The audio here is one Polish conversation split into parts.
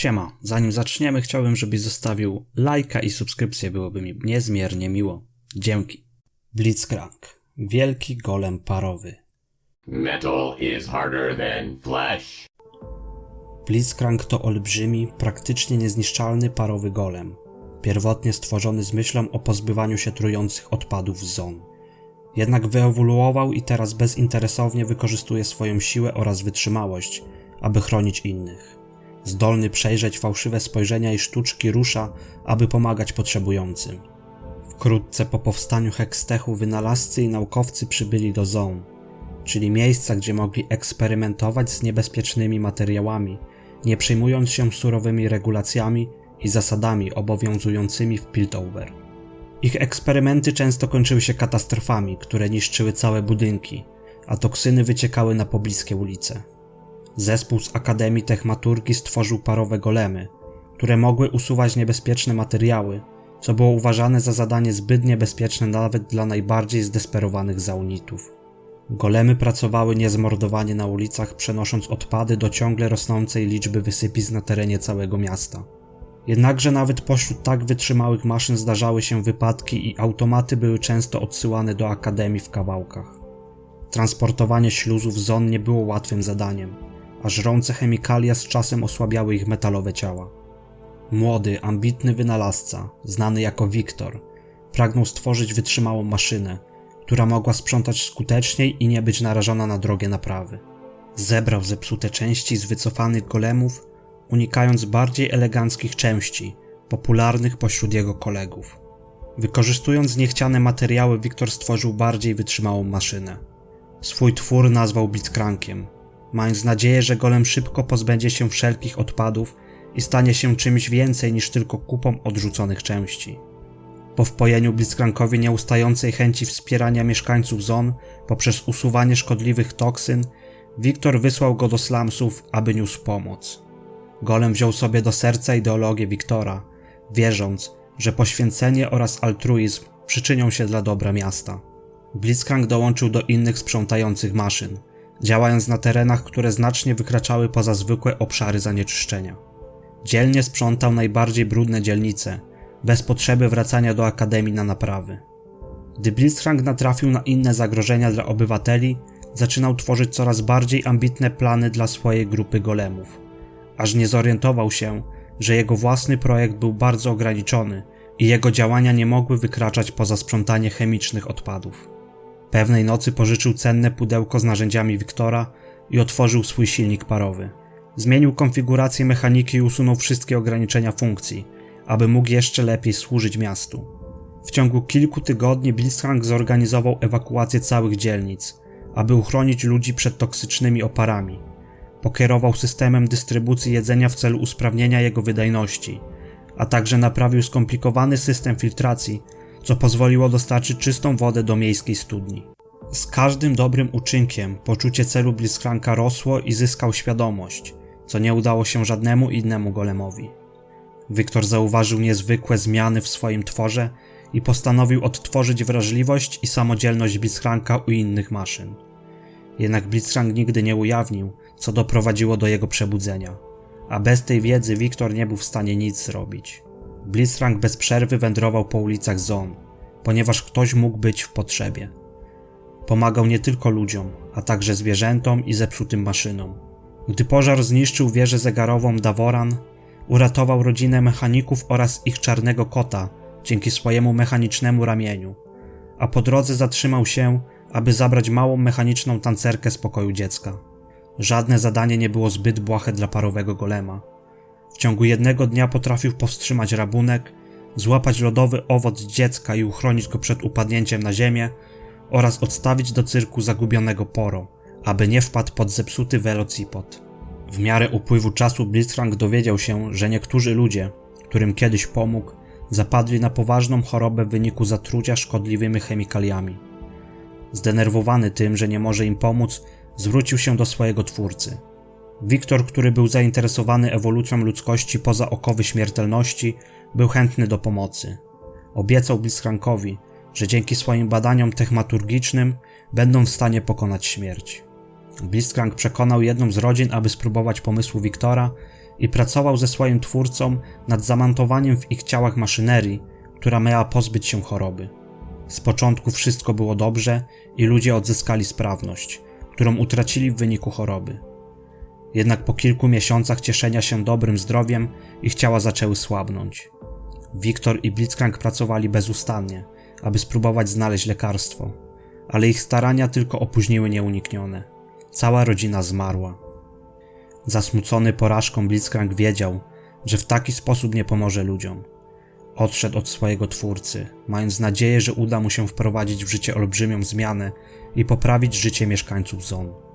Siema, zanim zaczniemy chciałbym, żebyś zostawił lajka i subskrypcję, byłoby mi niezmiernie miło. Dzięki. Blitzcrank. Wielki golem parowy. Metal is harder than flesh. Blitzcrank to olbrzymi, praktycznie niezniszczalny parowy golem. Pierwotnie stworzony z myślą o pozbywaniu się trujących odpadów z zon. Jednak wyewoluował i teraz bezinteresownie wykorzystuje swoją siłę oraz wytrzymałość, aby chronić innych. Zdolny przejrzeć fałszywe spojrzenia i sztuczki rusza, aby pomagać potrzebującym. Wkrótce po powstaniu Hextechu wynalazcy i naukowcy przybyli do Zone, czyli miejsca, gdzie mogli eksperymentować z niebezpiecznymi materiałami, nie przejmując się surowymi regulacjami i zasadami obowiązującymi w Piltover. Ich eksperymenty często kończyły się katastrofami, które niszczyły całe budynki, a toksyny wyciekały na pobliskie ulice. Zespół z Akademii Techmaturgii stworzył parowe golemy, które mogły usuwać niebezpieczne materiały, co było uważane za zadanie zbyt niebezpieczne nawet dla najbardziej zdesperowanych zaunitów. Golemy pracowały niezmordowanie na ulicach, przenosząc odpady do ciągle rosnącej liczby wysypisk na terenie całego miasta. Jednakże nawet pośród tak wytrzymałych maszyn zdarzały się wypadki i automaty były często odsyłane do akademii w kawałkach. Transportowanie śluzów zon nie było łatwym zadaniem, a żrące chemikalia z czasem osłabiały ich metalowe ciała. Młody, ambitny wynalazca, znany jako Wiktor, pragnął stworzyć wytrzymałą maszynę, która mogła sprzątać skuteczniej i nie być narażona na drogie naprawy. Zebrał zepsute części z wycofanych golemów, unikając bardziej eleganckich części, popularnych pośród jego kolegów. Wykorzystując niechciane materiały, Wiktor stworzył bardziej wytrzymałą maszynę. Swój twór nazwał Blitzcrankiem, mając nadzieję, że golem szybko pozbędzie się wszelkich odpadów i stanie się czymś więcej niż tylko kupą odrzuconych części. Po wpojeniu Blitzcrankowi nieustającej chęci wspierania mieszkańców zon poprzez usuwanie szkodliwych toksyn, Wiktor wysłał go do slumsów, aby niósł pomoc. Golem wziął sobie do serca ideologię Wiktora, wierząc, że poświęcenie oraz altruizm przyczynią się dla dobra miasta. Blitzcrank dołączył do innych sprzątających maszyn, działając na terenach, które znacznie wykraczały poza zwykłe obszary zanieczyszczenia. Dzielnie sprzątał najbardziej brudne dzielnice, bez potrzeby wracania do akademii na naprawy. Gdy Blitzcrank natrafił na inne zagrożenia dla obywateli, zaczynał tworzyć coraz bardziej ambitne plany dla swojej grupy golemów, aż nie zorientował się, że jego własny projekt był bardzo ograniczony i jego działania nie mogły wykraczać poza sprzątanie chemicznych odpadów. Pewnej nocy pożyczył cenne pudełko z narzędziami Wiktora i otworzył swój silnik parowy. Zmienił konfigurację mechaniki i usunął wszystkie ograniczenia funkcji, aby mógł jeszcze lepiej służyć miastu. W ciągu kilku tygodni Blitzcrank zorganizował ewakuację całych dzielnic, aby uchronić ludzi przed toksycznymi oparami. Pokierował systemem dystrybucji jedzenia w celu usprawnienia jego wydajności, a także naprawił skomplikowany system filtracji, co pozwoliło dostarczyć czystą wodę do miejskiej studni. Z każdym dobrym uczynkiem poczucie celu Blitzcranka rosło i zyskał świadomość, co nie udało się żadnemu innemu golemowi. Wiktor zauważył niezwykłe zmiany w swoim tworze i postanowił odtworzyć wrażliwość i samodzielność Blitzcranka u innych maszyn. Jednak Blitzcrank nigdy nie ujawnił, co doprowadziło do jego przebudzenia, a bez tej wiedzy Wiktor nie był w stanie nic zrobić. Blitzcrank bez przerwy wędrował po ulicach Zon, ponieważ ktoś mógł być w potrzebie. Pomagał nie tylko ludziom, a także zwierzętom i zepsutym maszynom. Gdy pożar zniszczył wieżę zegarową Davoran, uratował rodzinę mechaników oraz ich czarnego kota dzięki swojemu mechanicznemu ramieniu, a po drodze zatrzymał się, aby zabrać małą mechaniczną tancerkę z pokoju dziecka. Żadne zadanie nie było zbyt błahe dla parowego golema. W ciągu jednego dnia potrafił powstrzymać rabunek, złapać lodowy owoc dziecka i uchronić go przed upadnięciem na ziemię oraz odstawić do cyrku zagubionego poro, aby nie wpadł pod zepsuty velocipod. W miarę upływu czasu Blitzcrank dowiedział się, że niektórzy ludzie, którym kiedyś pomógł, zapadli na poważną chorobę w wyniku zatrucia szkodliwymi chemikaliami. Zdenerwowany tym, że nie może im pomóc, zwrócił się do swojego twórcy. Wiktor, który był zainteresowany ewolucją ludzkości poza okowy śmiertelności, był chętny do pomocy. Obiecał Blitzcrankowi, że dzięki swoim badaniom techmaturgicznym będą w stanie pokonać śmierć. Blitzcrank przekonał jedną z rodzin, aby spróbować pomysłu Wiktora i pracował ze swoim twórcą nad zamontowaniem w ich ciałach maszynerii, która miała pozbyć się choroby. Z początku wszystko było dobrze i ludzie odzyskali sprawność, którą utracili w wyniku choroby. Jednak po kilku miesiącach cieszenia się dobrym zdrowiem ich ciała zaczęły słabnąć. Wiktor i Blitzcrank pracowali bezustannie, aby spróbować znaleźć lekarstwo, ale ich starania tylko opóźniły nieuniknione. Cała rodzina zmarła. Zasmucony porażką Blitzcrank wiedział, że w taki sposób nie pomoże ludziom. Odszedł od swojego twórcy, mając nadzieję, że uda mu się wprowadzić w życie olbrzymią zmianę i poprawić życie mieszkańców Zon.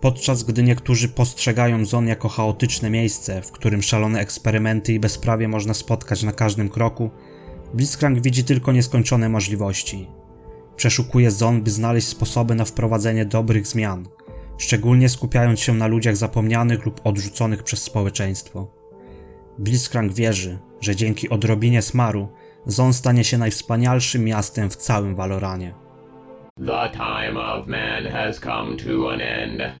Podczas gdy niektórzy postrzegają Zon jako chaotyczne miejsce, w którym szalone eksperymenty i bezprawie można spotkać na każdym kroku, Blitzcrank widzi tylko nieskończone możliwości. Przeszukuje Zon, by znaleźć sposoby na wprowadzenie dobrych zmian, szczególnie skupiając się na ludziach zapomnianych lub odrzuconych przez społeczeństwo. Blitzcrank wierzy, że dzięki odrobinie smaru Zon stanie się najwspanialszym miastem w całym Valoranie. The time of man has come to an end.